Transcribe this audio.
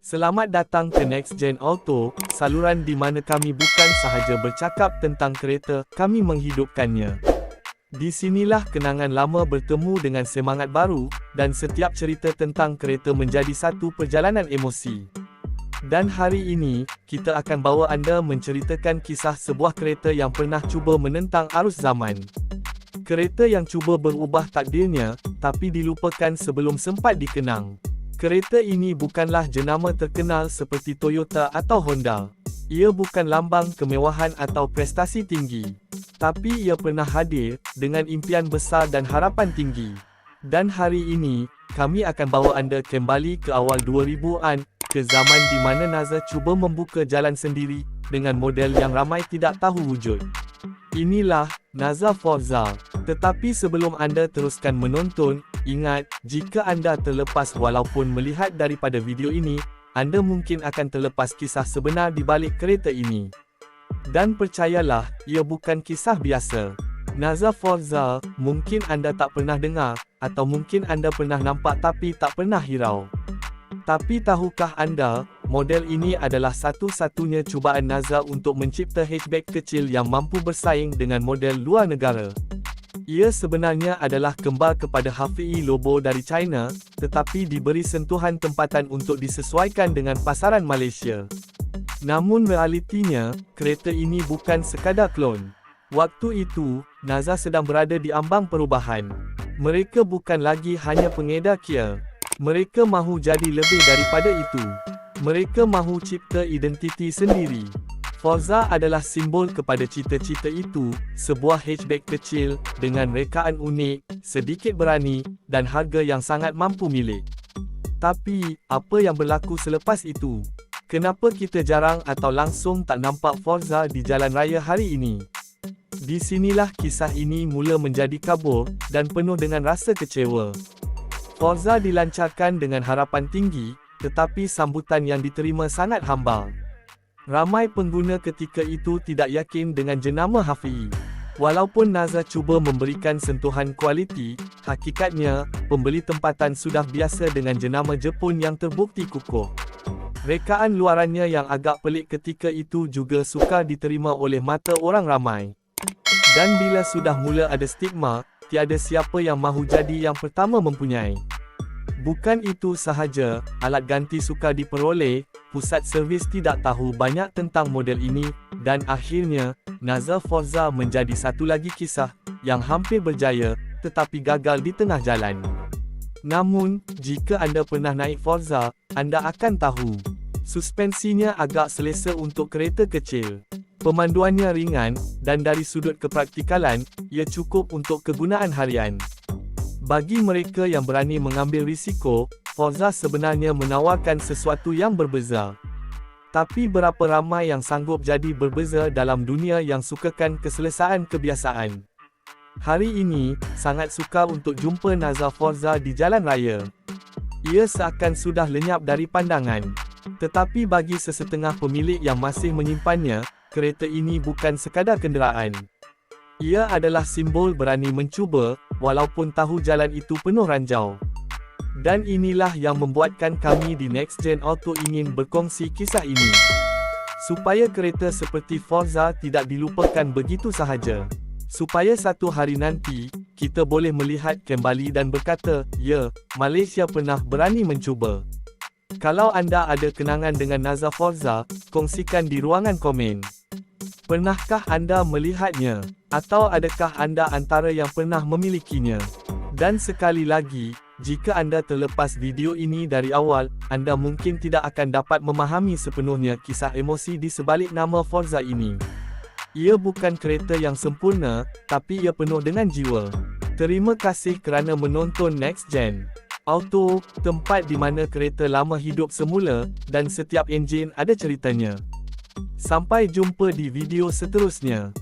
Selamat datang ke Next Gen Auto, saluran di mana kami bukan sahaja bercakap tentang kereta, kami menghidupkannya. Di sinilah kenangan lama bertemu dengan semangat baru, dan setiap cerita tentang kereta menjadi satu perjalanan emosi. Dan hari ini, kita akan bawa anda menceritakan kisah sebuah kereta yang pernah cuba menentang arus zaman. Kereta yang cuba berubah takdirnya, tapi dilupakan sebelum sempat dikenang. Kereta ini bukanlah jenama terkenal seperti Toyota atau Honda. Ia bukan lambang kemewahan atau prestasi tinggi. Tapi ia pernah hadir, dengan impian besar dan harapan tinggi. Dan hari ini, kami akan bawa anda kembali ke awal 2000-an, ke zaman di mana Naza cuba membuka jalan sendiri, dengan model yang ramai tidak tahu wujud. Inilah, Naza Forza. Tetapi sebelum anda teruskan menonton, ingat, jika anda terlepas walaupun melihat daripada video ini, anda mungkin akan terlepas kisah sebenar di balik kereta ini. Dan percayalah, ia bukan kisah biasa. Naza Forza, mungkin anda tak pernah dengar, atau mungkin anda pernah nampak tapi tak pernah hirau. Tapi tahukah anda, model ini adalah satu-satunya cubaan Naza untuk mencipta hatchback kecil yang mampu bersaing dengan model luar negara. Ia sebenarnya adalah kembar kepada HFI Lobo dari China, tetapi diberi sentuhan tempatan untuk disesuaikan dengan pasaran Malaysia. Namun realitinya, kereta ini bukan sekadar klon. Waktu itu, Naza sedang berada di ambang perubahan. Mereka bukan lagi hanya pengedar Kia. Mereka mahu jadi lebih daripada itu. Mereka mahu cipta identiti sendiri. Forza adalah simbol kepada cita-cita itu, sebuah hatchback kecil, dengan rekaan unik, sedikit berani, dan harga yang sangat mampu milik. Tapi, apa yang berlaku selepas itu? Kenapa kita jarang atau langsung tak nampak Forza di jalan raya hari ini? Di sinilah kisah ini mula menjadi kabur, dan penuh dengan rasa kecewa. Forza dilancarkan dengan harapan tinggi, tetapi sambutan yang diterima sangat hambal. Ramai pengguna ketika itu tidak yakin dengan jenama Hafi'i. Walaupun Naza cuba memberikan sentuhan kualiti, hakikatnya, pembeli tempatan sudah biasa dengan jenama Jepun yang terbukti kukuh. Rekaan luarannya yang agak pelik ketika itu juga sukar diterima oleh mata orang ramai. Dan bila sudah mula ada stigma, tiada siapa yang mahu jadi yang pertama mempunyai. Bukan itu sahaja, alat ganti sukar diperoleh, pusat servis tidak tahu banyak tentang model ini, dan akhirnya, Naza Forza menjadi satu lagi kisah, yang hampir berjaya, tetapi gagal di tengah jalan. Namun, jika anda pernah naik Forza, anda akan tahu. Suspensinya agak selesa untuk kereta kecil. Pemanduannya ringan, dan dari sudut kepraktikalan, ia cukup untuk kegunaan harian. Bagi mereka yang berani mengambil risiko, Forza sebenarnya menawarkan sesuatu yang berbeza. Tapi berapa ramai yang sanggup jadi berbeza dalam dunia yang sukakan keselesaan kebiasaan? Hari ini, sangat sukar untuk jumpa Naza Forza di jalan raya. Ia seakan sudah lenyap dari pandangan. Tetapi bagi sesetengah pemilik yang masih menyimpannya, kereta ini bukan sekadar kenderaan. Ia adalah simbol berani mencuba, walaupun tahu jalan itu penuh ranjau. Dan inilah yang membuatkan kami di Next Gen Auto ingin berkongsi kisah ini. Supaya kereta seperti Forza tidak dilupakan begitu sahaja. Supaya satu hari nanti, kita boleh melihat kembali dan berkata, ya, Malaysia pernah berani mencuba. Kalau anda ada kenangan dengan Naza Forza, kongsikan di ruangan komen. Pernahkah anda melihatnya? Atau adakah anda antara yang pernah memilikinya? Dan sekali lagi, jika anda terlepas video ini dari awal, anda mungkin tidak akan dapat memahami sepenuhnya kisah emosi di sebalik nama Forza ini. Ia bukan kereta yang sempurna, tapi ia penuh dengan jiwa. Terima kasih kerana menonton Next Gen. Auto, tempat di mana kereta lama hidup semula, dan setiap enjin ada ceritanya. Sampai jumpa di video seterusnya.